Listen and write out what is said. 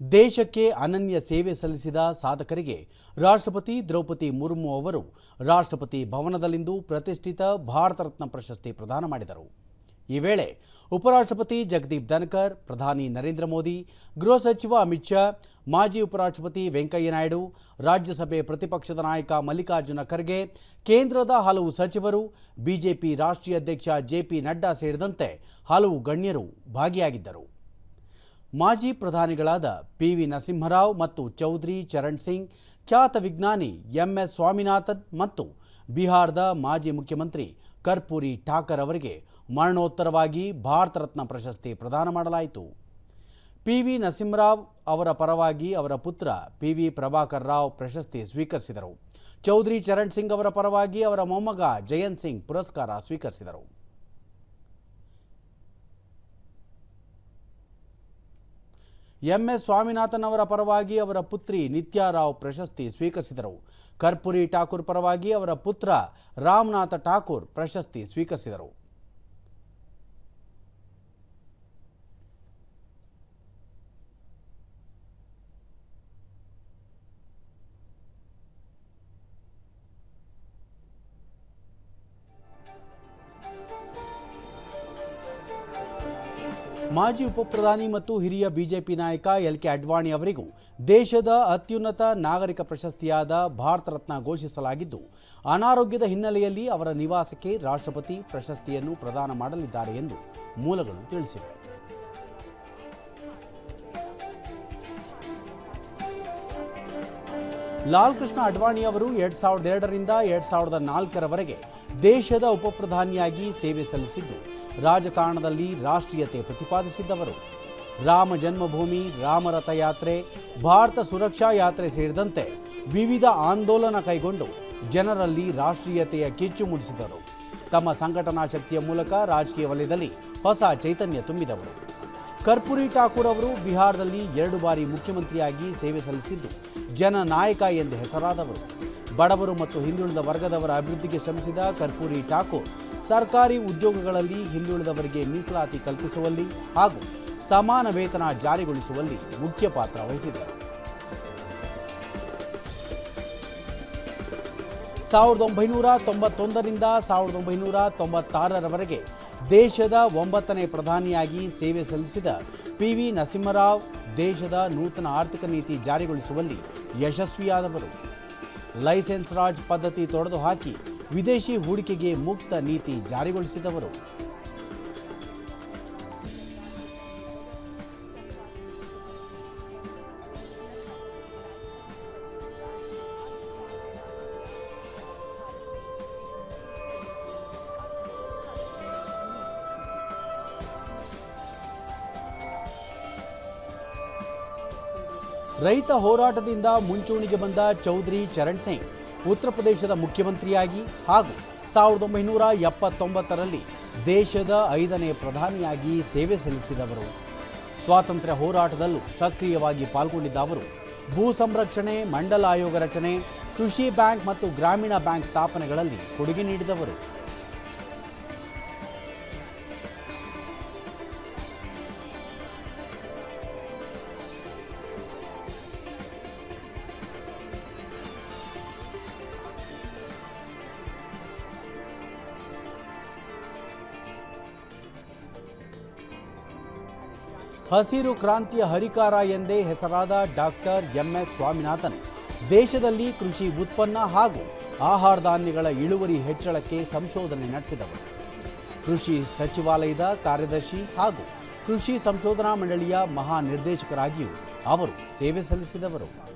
ದೇಶಕ್ಕೆ ಅನನ್ಯ ಸೇವೆ ಸಲ್ಲಿಸಿದ ಸಾಧಕರಿಗೆ ರಾಷ್ಟ್ರಪತಿ ದ್ರೌಪದಿ ಮುರ್ಮು ಅವರು ರಾಷ್ಟ್ರಪತಿ ಭವನದಲ್ಲಿಂದು ಪ್ರತಿಷ್ಠಿತ ಭಾರತ ರತ್ನ ಪ್ರಶಸ್ತಿ ಪ್ರದಾನ ಮಾಡಿದರು. ಈ ವೇಳೆ ಉಪರಾಷ್ಟ್ರಪತಿ ಜಗದೀಪ್ ಧನ್ಕರ್, ಪ್ರಧಾನಿ ನರೇಂದ್ರ ಮೋದಿ, ಗೃಹ ಸಚಿವ ಅಮಿತ್ ಶಾ, ಮಾಜಿ ಉಪರಾಷ್ಟ್ರಪತಿ ವೆಂಕಯ್ಯನಾಯ್ಡು ರಾಜ್ಯಸಭೆ ಪ್ರತಿಪಕ್ಷದ ನಾಯಕ ಮಲ್ಲಿಕಾರ್ಜುನ ಖರ್ಗೆ, ಕೇಂದ್ರದ ಹಲವು ಸಚಿವರು, ಬಿಜೆಪಿ ರಾಷ್ಟ್ರೀಯ ಅಧ್ಯಕ್ಷ ಜೆಪಿ ನಡ್ಡಾ ಸೇರಿದಂತೆ ಹಲವು ಗಣ್ಯರು ಭಾಗಿಯಾಗಿದ್ದರು. ಮಾಜಿ ಪ್ರಧಾನಿಗಳಾದ ಪಿ ವಿ ನರಸಿಂಹರಾವ್ ಮತ್ತು ಚೌಧರಿ ಚರಣ್ ಸಿಂಗ್, ಖ್ಯಾತ ವಿಜ್ಞಾನಿ ಎಂಎಸ್ ಸ್ವಾಮಿನಾಥನ್ ಮತ್ತು ಬಿಹಾರದ ಮಾಜಿ ಮುಖ್ಯಮಂತ್ರಿ ಕರ್ಪೂರಿ ಠಾಕರ್ ಅವರಿಗೆ ಮರಣೋತ್ತರವಾಗಿ ಭಾರತ ರತ್ನ ಪ್ರಶಸ್ತಿ ಪ್ರದಾನ ಮಾಡಲಾಯಿತು. ಪಿ ವಿ ನರಸಿಂಹರಾವ್ ಅವರ ಪರವಾಗಿ ಅವರ ಪುತ್ರ ಪಿ ವಿ ಪ್ರಭಾಕರ್ ರಾವ್ ಪ್ರಶಸ್ತಿ ಸ್ವೀಕರಿಸಿದರು. ಚೌಧರಿ ಚರಣ್ ಸಿಂಗ್ ಅವರ ಪರವಾಗಿ ಅವರ ಮೊಮ್ಮಗ ಜಯಂತ್ ಸಿಂಗ್ ಪುರಸ್ಕಾರ ಸ್ವೀಕರಿಸಿದರು. ಎಂಎಸ್ ಸ್ವಾಮಿನಾಥನ್ ಅವರ ಪರವಾಗಿ ಅವರ ಪುತ್ರಿ ನಿತ್ಯಾರಾವ್ ಪ್ರಶಸ್ತಿ ಸ್ವೀಕರಿಸಿದರು. ಕರ್ಪುರಿ ಠಾಕೂರ್ ಪರವಾಗಿ ಅವರ ಪುತ್ರ ರಾಮನಾಥ ಠಾಕೂರ್ ಪ್ರಶಸ್ತಿ ಸ್ವೀಕರಿಸಿದರು. ಮಾಜಿ ಉಪಪ್ರಧಾನಿ ಮತ್ತು ಹಿರಿಯ ಬಿಜೆಪಿ ನಾಯಕ ಎಲ್ ಕೆ ಅಡ್ವಾಣಿ ಅವರಿಗೂ ದೇಶದ ಅತ್ಯುನ್ನತ ನಾಗರಿಕ ಪ್ರಶಸ್ತಿಯಾದ ಭಾರತ ರತ್ನ ಘೋಷಿಸಲಾಗಿದ್ದು, ಅನಾರೋಗ್ಯದ ಹಿನ್ನೆಲೆಯಲ್ಲಿ ಅವರ ನಿವಾಸಕ್ಕೆ ರಾಷ್ಟ್ರಪತಿ ಪ್ರಶಸ್ತಿಯನ್ನು ಪ್ರದಾನ ಮಾಡಲಿದ್ದಾರೆ ಎಂದು ಮೂಲಗಳು ತಿಳಿಸಿವೆ. ಲಾಲ್ ಕೃಷ್ಣ ಅಡ್ವಾಣಿ ಅವರು ಎರಡ್ ಸಾವಿರದ ಎರಡರಿಂದ ಎರಡ್ ಸಾವಿರದ ನಾಲ್ಕರವರೆಗೆ ದೇಶದ ಉಪಪ್ರಧಾನಿಯಾಗಿ ಸೇವೆ ಸಲ್ಲಿಸಿದ್ದು ರಾಜಕಾರಣದಲ್ಲಿ ರಾಷ್ಟ್ರೀಯತೆ ಪ್ರತಿಪಾದಿಸಿದ್ದವರು. ರಾಮ ಜನ್ಮಭೂಮಿ ರಾಮರಥಯಾತ್ರೆ ಭಾರತ ಸುರಕ್ಷಾ ಯಾತ್ರೆ ಸೇರಿದಂತೆ ವಿವಿಧ ಆಂದೋಲನ ಕೈಗೊಂಡು ಜನರಲ್ಲಿ ರಾಷ್ಟ್ರೀಯತೆಯ ಕಿಚ್ಚು ಮೂಡಿಸಿದರು. ತಮ್ಮ ಸಂಘಟನಾ ಶಕ್ತಿಯ ಮೂಲಕ ರಾಜಕೀಯ ವಲಯದಲ್ಲಿ ಹೊಸ ಚೈತನ್ಯ ತುಂಬಿದವರು. ಕರ್ಪೂರಿ ಠಾಕೂರ್ ಅವರು ಬಿಹಾರದಲ್ಲಿ ಎರಡು ಬಾರಿ ಮುಖ್ಯಮಂತ್ರಿಯಾಗಿ ಸೇವೆ ಸಲ್ಲಿಸಿದ್ದು ಜನನಾಯಕ ಎಂದು ಹೆಸರಾದವರು. ಬಡವರು ಮತ್ತು ಹಿಂದುಳಿದ ವರ್ಗದವರ ಅಭಿವೃದ್ಧಿಗೆ ಶ್ರಮಿಸಿದ ಕರ್ಪೂರಿ ಠಾಕೂರ್, ಸರ್ಕಾರಿ ಉದ್ಯೋಗಗಳಲ್ಲಿ ಹಿಂದುಳಿದವರಿಗೆ ಮೀಸಲಾತಿ ಕಲ್ಪಿಸುವಲ್ಲಿ ಹಾಗೂ ಸಮಾನ ವೇತನ ಜಾರಿಗೊಳಿಸುವಲ್ಲಿ ಮುಖ್ಯ ಪಾತ್ರ ವಹಿಸಿದರು. ಸಾವಿರದ ಒಂಬೈನೂರ ತೊಂಬತ್ತೊಂದರಿಂದ ಸಾವಿರದ ಒಂಬೈನೂರ ತೊಂಬತ್ತಾರರವರೆಗೆ ದೇಶದ ಒಂಬತ್ತನೇ ಪ್ರಧಾನಿಯಾಗಿ ಸೇವೆ ಸಲ್ಲಿಸಿದ ಪಿ ವಿ ನರಸಿಂಹರಾವ್ ದೇಶದ ನೂತನ ಆರ್ಥಿಕ ನೀತಿ ಜಾರಿಗೊಳಿಸುವಲ್ಲಿ ಯಶಸ್ವಿಯಾದವರು. ಲೈಸೆನ್ಸ್ ರಾಜ್ ಪದ್ಧತಿ ತೊಡೆದು ಹಾಕಿ ವಿದೇಶಿ ಹೂಡಿಕೆಗೆ ಮುಕ್ತ ನೀತಿ ಜಾರಿಗೊಳಿಸಿದವರು. ರೈತ ಹೋರಾಟದಿಂದ ಮುಂಚೂಣಿಗೆ ಬಂದ ಚೌಧರಿ ಚರಣ್ ಸಿಂಗ್ ಉತ್ತರ ಪ್ರದೇಶದ ಮುಖ್ಯಮಂತ್ರಿಯಾಗಿ ಹಾಗೂ ಸಾವಿರದ ಒಂಬೈನೂರ ಎಪ್ಪತ್ತೊಂಬತ್ತರಲ್ಲಿ ದೇಶದ ಐದನೇ ಪ್ರಧಾನಿಯಾಗಿ ಸೇವೆ ಸಲ್ಲಿಸಿದವರು. ಸ್ವಾತಂತ್ರ್ಯ ಹೋರಾಟದಲ್ಲೂ ಸಕ್ರಿಯವಾಗಿ ಪಾಲ್ಗೊಂಡಿದ್ದ ಅವರು ಭೂ ಸಂರಕ್ಷಣೆ, ಮಂಡಲ ಆಯೋಗ ರಚನೆ, ಕೃಷಿ ಬ್ಯಾಂಕ್ ಮತ್ತು ಗ್ರಾಮೀಣ ಬ್ಯಾಂಕ್ ಸ್ಥಾಪನೆಗಳಲ್ಲಿ ಕೊಡುಗೆ ನೀಡಿದವರು. ಹಸಿರು ಕ್ರಾಂತಿಯ ಹರಿಕಾರ ಎಂದೇ ಹೆಸರಾದ ಡಾಕ್ಟರ್ ಎಂಎಸ್ ಸ್ವಾಮಿನಾಥನ್ ದೇಶದಲ್ಲಿ ಕೃಷಿ ಉತ್ಪನ್ನ ಹಾಗೂ ಆಹಾರ ಧಾನ್ಯಗಳ ಇಳುವರಿ ಹೆಚ್ಚಳಕ್ಕೆ ಸಂಶೋಧನೆ ನಡೆಸಿದವರು. ಕೃಷಿ ಸಚಿವಾಲಯದ ಕಾರ್ಯದರ್ಶಿ ಹಾಗೂ ಕೃಷಿ ಸಂಶೋಧನಾ ಮಂಡಳಿಯ ಮಹಾನಿರ್ದೇಶಕರಾಗಿಯೂ ಅವರು ಸೇವೆ ಸಲ್ಲಿಸಿದವರು.